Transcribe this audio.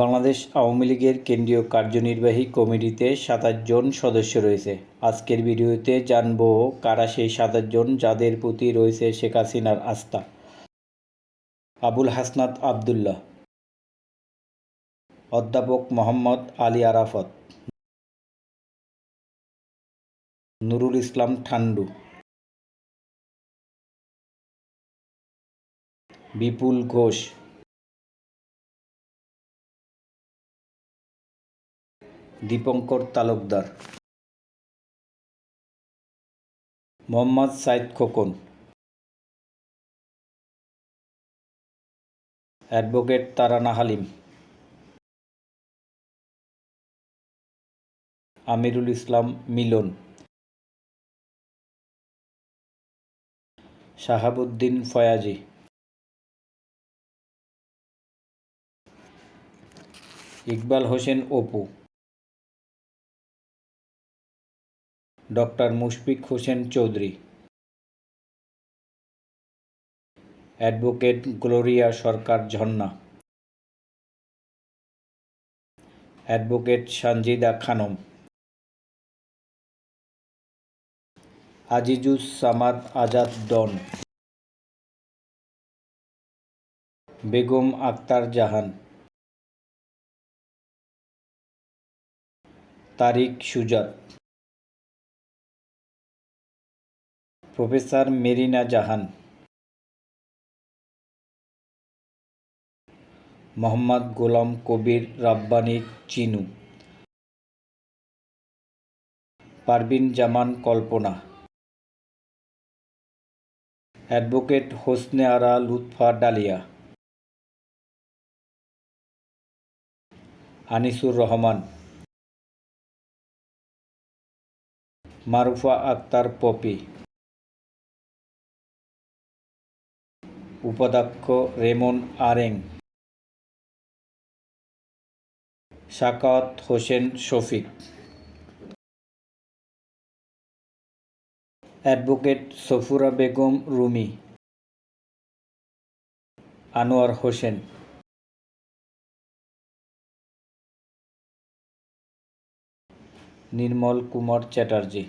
বাংলাদেশ আওয়ামী লীগের কেন্দ্রীয় কার্যনির্বাহী কমিটিতে সাতাশ জন সদস্য রয়েছে। আজকের ভিডিওতে জানব কারা সেই সাতাশ জন যাদের প্রতি রয়েছে শেখ হাসিনার আস্থা। আবুল হাসনাত আবদুল্লাহ। অধ্যাপক Mohammad Ali Arafat. Nurul Islam Thandu. Bipul Ghosh. Dipankar Talukdar. Mohammad Saeed Khokon. Advocate Tarana Halim. Amirul Islam Milon. Shahabuddin Foyazi. Iqbal Hossain Apu. Doctor Mushfiq Hossain Chowdhury. Advocate Gloria Sarkar Jharna. Advocate Sanjida Khanam. Azizus Samad Azad Don. Begum Akhtar Jahan. Tariq Sujat. Professor Marina Jahan. Mohammad Golam Kabir Rabbani Chinu. Parvin Zaman Kalpana. Advocate Hosne Ara Lutfa Dalia. Anisur Rahman. Marufa Akhtar Popy. উপাধ্যক্ষ Raymond Areng. Shakhawat Hossain Shafiq. Advocate Safura Begum Rumi. Anwar Hossain. Nirmal Kumar Chatterjee.